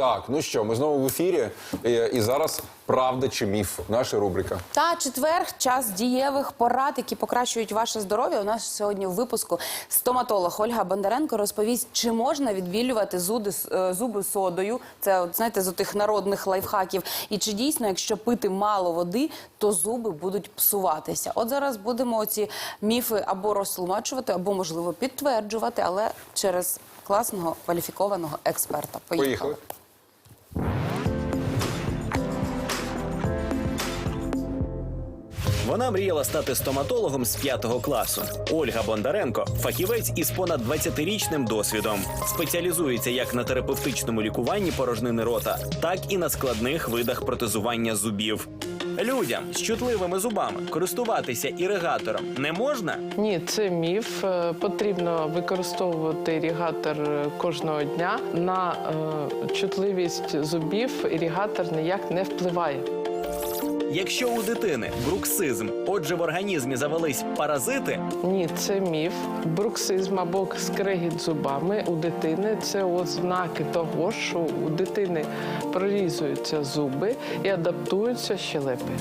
Так, ну що, ми знову в ефірі. І, і зараз правда чи міф. Наша рубрика. Та четверг час дієвих порад, які покращують ваше здоров'я. У нас сьогодні в випуску стоматолог Ольга Бондаренко розповість, чи можна відбілювати зуди, е, зуби содою. Це от, знаєте, з отих народних лайфхаків. І чи дійсно, якщо пити мало води, то зуби будуть псуватися. От зараз будемо ці міфи або розтлумачувати, або можливо підтверджувати, але через класного кваліфікованого експерта. Поїхали. Вона мріяла стати стоматологом з п'ятого класу. Ольга Бондаренко фахівець із понад 20-річним досвідом. Спеціалізується як на терапевтичному лікуванні порожнини рота, так і на складних видах протезування зубів. Людям з чутливими зубами користуватися іригатором не можна. Ні, це міф. Е, Потрібно використовувати ірігатор е, кожного дня. На е, чутливість зубів ірігатор ніяк не впливає. Якщо у дитини бруксизм, отже, в організмі завелись паразити, Ні, це міф. Бруксизм або скрегіт зубами у дитини це ознаки того, що у дитини прорізуються зуби і адаптуються щелепи.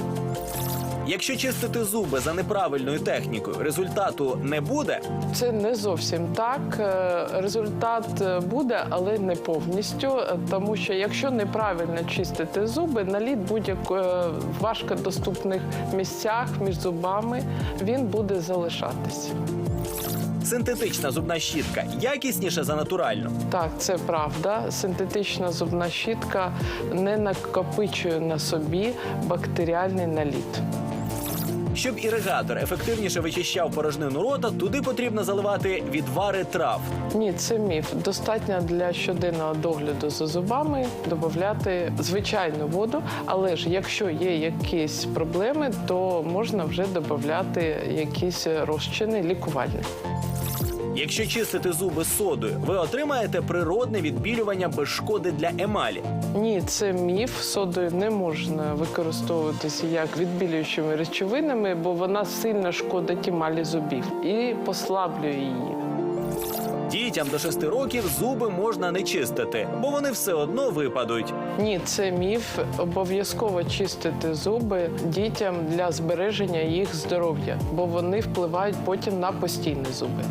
Якщо чистити зуби за неправильною технікою, результату не буде. Це не зовсім так. Е, Результат е, буде, але не повністю. е, Тому що якщо неправильно чистити зуби, наліт будь-як важкодоступних місцях між зубами він буде залишатись. Синтетична зубна щітка якісніша за натуральну. Так, це правда. Синтетична зубна щітка не накопичує на собі бактеріальний наліт. Щоб іригатор ефективніше вичищав порожнину рота, туди потрібно заливати відвари трав. Ні, це міф. Достатньо для щоденного догляду за зубами додати звичайну воду. Але ж якщо є якісь проблеми, то можна вже додати якісь розчини лікувальні. Якщо чистити зуби содою, ви отримаєте природне відбілювання без шкоди для емалі. Ні, це міф. Содою не можна використовуватися як відбілюючими речовинами, бо вона сильно шкодить емалі зубів і послаблює її. Дітям до 6 років зуби можна не чистити, бо вони все одно випадуть. Ні, це міф. Обов'язково чистити зуби дітям для збереження їх здоров'я, бо вони впливають потім на постійні зуби.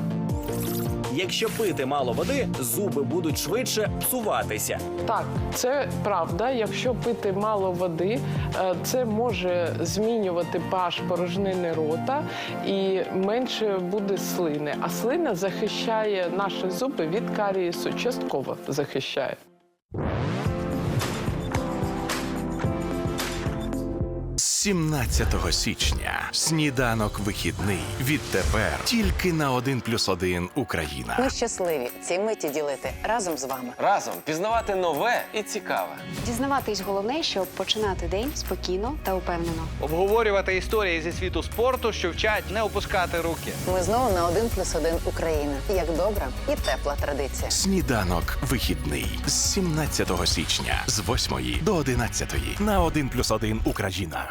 Якщо пити мало води, зуби будуть швидше псуватися. Так, це правда. Якщо пити мало води, е, це може змінювати pH порожнини рота і менше буде слини. А слина захищає наші зуби від карієсу, частково захищає. 17 січня сніданок вихідний. Відтепер тільки на 1 плюс 1 Україна. Ми щасливі ці миті ділити разом з вами. Разом пізнавати нове і цікаве. Дізнаватись головне, щоб починати день спокійно та упевнено. Обговорювати історії зі світу спорту, що вчать не опускати руки. Ми знову на 1 плюс 1 Україна. Як добра і тепла традиція. Сніданок вихідний з 17 січня з 8 до 11 на 1 плюс 1 Україна.